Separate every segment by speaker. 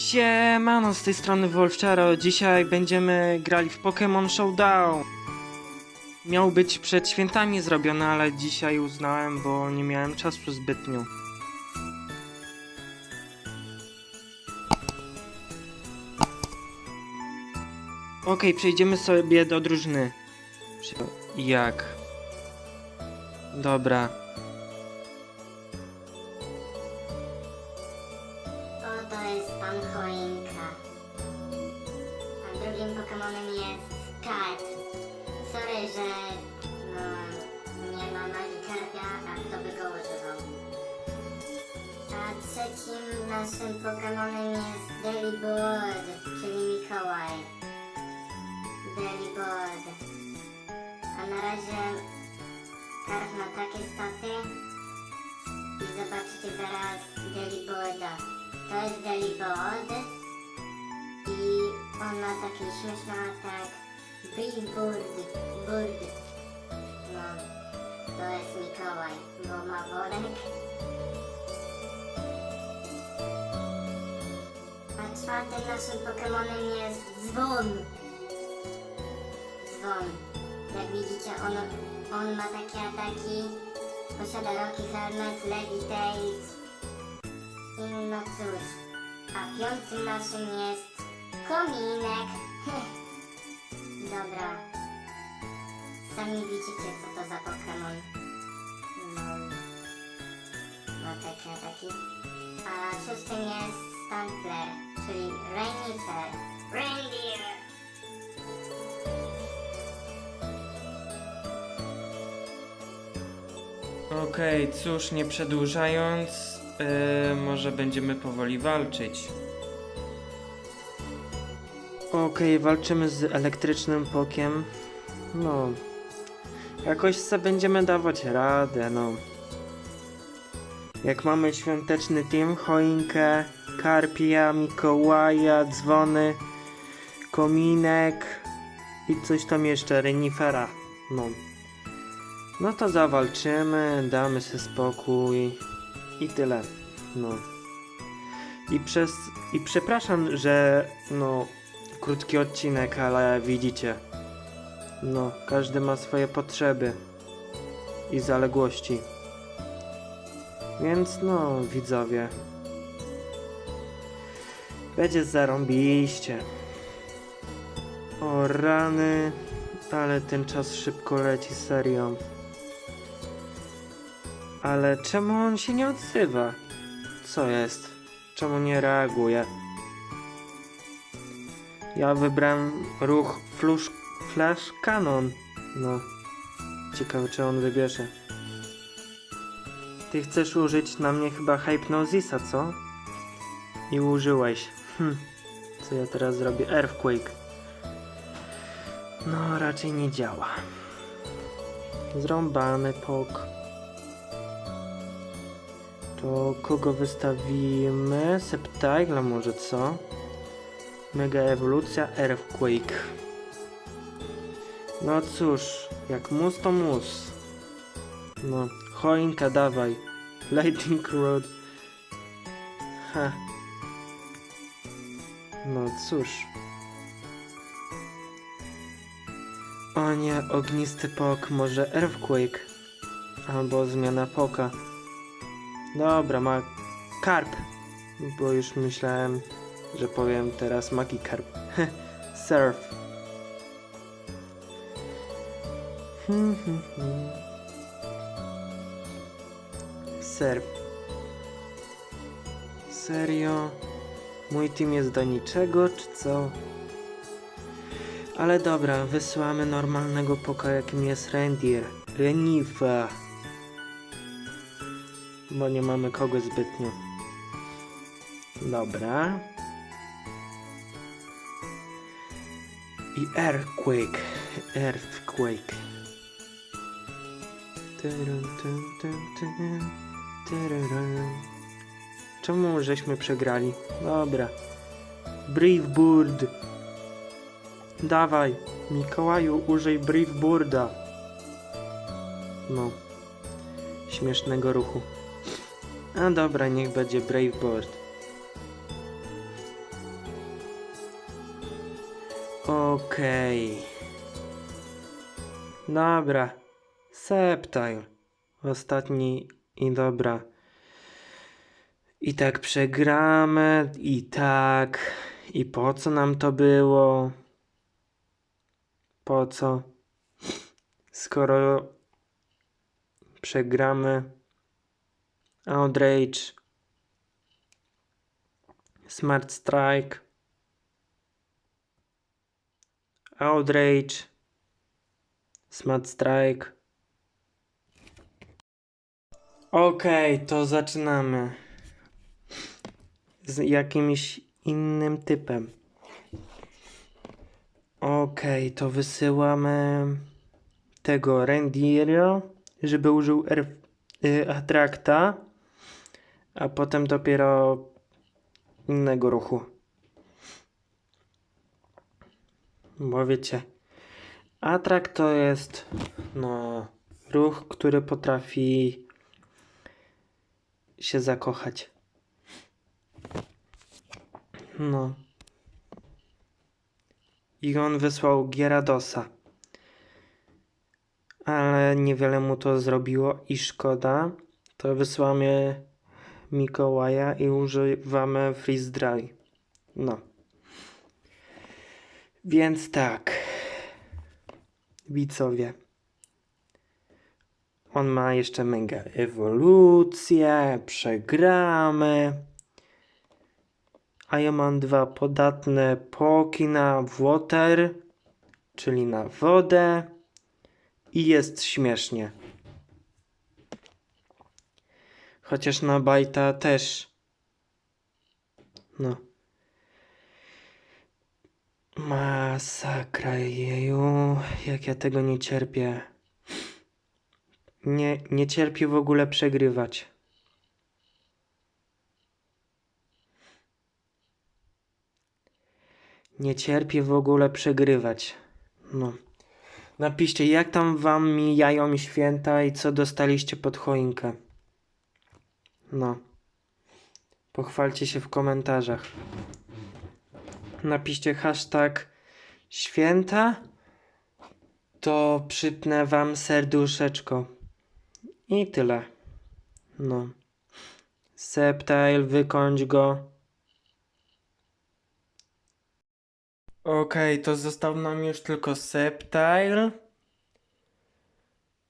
Speaker 1: Siemano, z tej strony Wolfczaro. Dzisiaj będziemy grali w Pokémon Showdown. Miał być przed świętami zrobiony, ale dzisiaj uznałem, bo nie miałem czasu zbytnio. Okej, przejdziemy sobie do drużyny. Jak? Dobra.
Speaker 2: Trzecim naszym Pokemonem jest Delibird, czyli Mikołaj. Delibird. A na razie Karp ma takie staty i zobaczycie zaraz Delibirda. To jest Delibird i on ma taki śmieszny atak Big Bird, Bird. No, to jest Mikołaj, bo ma worek. Czwartym naszym Pokemonem jest Dzwon. Dzwon. Jak widzicie, on, on ma takie ataki. Posiada Rocky Helmet, Levitate, i no cóż, a piątym naszym jest kominek. Dobra. Sami widzicie, co to za Pokémon. No. Ma takie ataki. A szóstym jest Stantler, czyli Rainifer. Reindeer!
Speaker 1: Okej, cóż, nie przedłużając, yy, może będziemy powoli walczyć. Okej, walczymy z elektrycznym pokiem. No, jakoś se będziemy dawać radę, no. Jak mamy świąteczny team, choinkę, karpia, Mikołaja, dzwony, kominek i coś tam jeszcze, renifera, no. No to zawalczymy, damy sobie spokój i tyle. No. I przez i przepraszam, że no krótki odcinek, ale widzicie. No, każdy ma swoje potrzeby i zaległości. Więc no, widzowie. Będzie zarąbiście. O rany, ale ten czas szybko leci, serio. Ale czemu on się nie odzywa? Co jest? Czemu nie reaguje? Ja wybrałem ruch flush, Flash Cannon. No. Ciekawe, czy on wybierze. Ty chcesz użyć na mnie chyba Hypnosisa, co? I użyłeś. Hm. Co ja teraz zrobię? Earthquake. No, raczej nie działa. Zrąbany pok. To kogo wystawimy? Septile może co? Mega ewolucja Earthquake. No cóż, jak mus to mus. No, choinka dawaj. Lightning Rod. Ha. No cóż. O nie, ognisty pok, może Earthquake. Albo zmiana poka. Dobra, ma karp. Bo już myślałem, że powiem teraz hmm, hmm. Surf. Serio? Mój team jest do niczego, czy co? Ale dobra, wysyłamy normalnego poka, jakim jest Reindeer. Renifa bo nie mamy kogo zbytnio. Dobra. I Earthquake. Earthquake. Tyn, tyn, tyn, tyrurun. Czemu żeśmy przegrali? Dobra. Brave Bird. Dawaj, Mikołaju, użyj Brave Birda. No. Śmiesznego ruchu. A dobra, niech będzie Brave Bird. Okej. Dobra. Septile. Ostatni i dobra. I tak przegramy, i tak. I po co nam to było? Po co? Skoro przegramy. Outrage. Smart Strike. Outrage. Smart Strike. Okej, to zaczynamy. Z jakimś innym typem. Okej, to wysyłamy tego Rendirio, żeby użył R y, Attracta, a potem dopiero innego ruchu. Bo wiecie, Attract to jest no, ruch, który potrafi się zakochać. No. I on wysłał Gieradosa. Ale niewiele mu to zrobiło i szkoda. To wysłamy Mikołaja i używamy Freeze Dry. No. Więc tak. Widzowie. On ma jeszcze mega ewolucję, przegramy. A ja mam dwa podatne poki na water, czyli na wodę. I jest śmiesznie. Chociaż na bajta też. No. Masakra jeju, jak ja tego nie cierpię. Nie, nie cierpię w ogóle przegrywać. Nie cierpię w ogóle przegrywać. No. Napiszcie, jak tam wam mijają święta i co dostaliście pod choinkę. No. Pochwalcie się w komentarzach. Napiszcie hashtag święta, to przypnę wam serduszeczko. I tyle. No. Septile, wykończ go. Okej, to został nam już tylko Septile.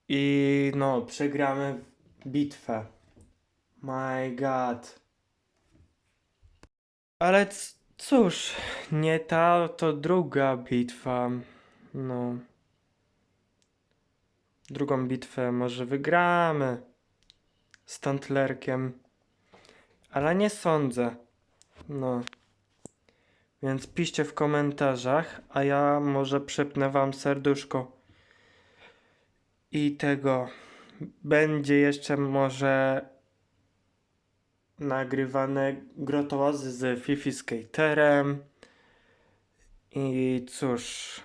Speaker 1: I no, przegramy bitwę. My god. Ale cóż, nie ta, to druga bitwa. No. Drugą bitwę może wygramy z Tantlerkiem. Ale nie sądzę. No. Więc piszcie w komentarzach, a ja może przypnę wam serduszko. I tego. Będzie jeszcze może nagrywane grotołazy z Fifi Skaterem. I cóż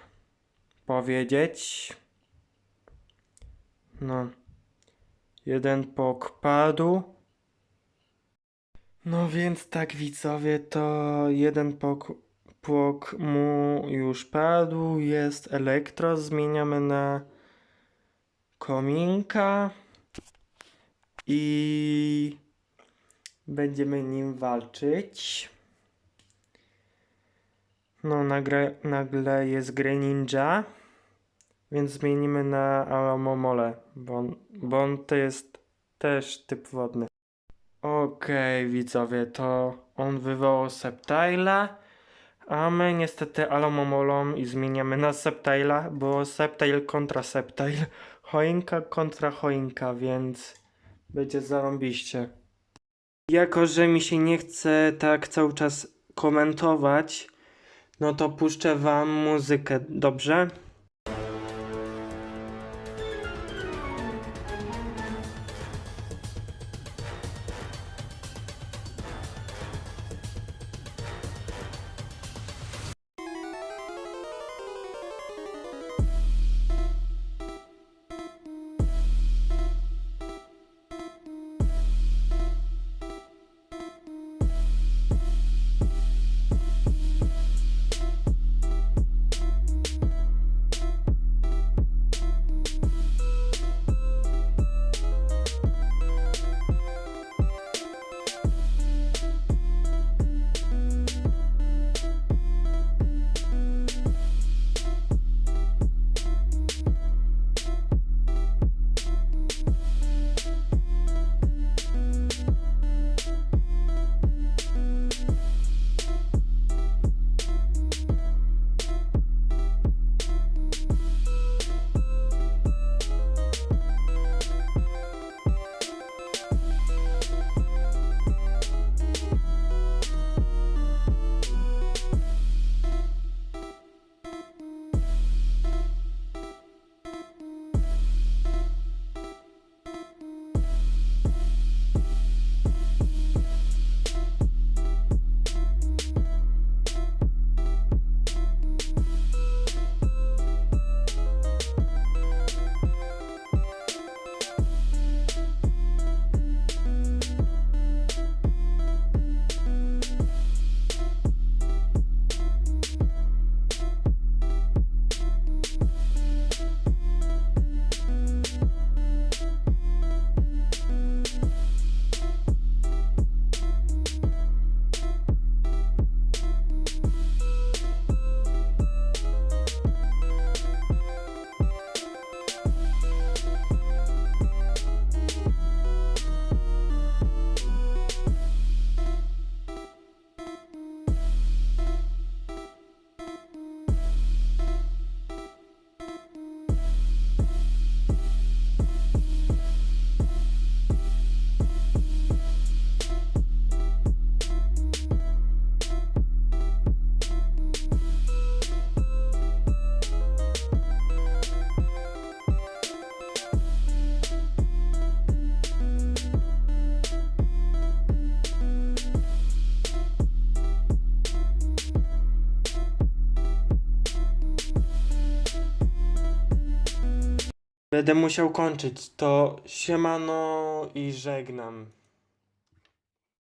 Speaker 1: powiedzieć. No. Jeden pok padł. No więc tak widzowie, to jeden pok, płok mu już padł, jest elektro, zmieniamy na kominka i będziemy nim walczyć. No nagle, nagle jest Greninja, więc zmienimy na Alamomole, bo, bo on to jest też typ wodny. Okej, widzowie, to on wywołał Septile'a, a my niestety Alamomolą i zmieniamy na Septile'a, bo Septile kontra Septile, choinka kontra choinka, więc będzie zarąbiście. Jako, że mi się nie chce tak cały czas komentować, no to puszczę wam muzykę, dobrze? Będę musiał kończyć. To siemano i żegnam.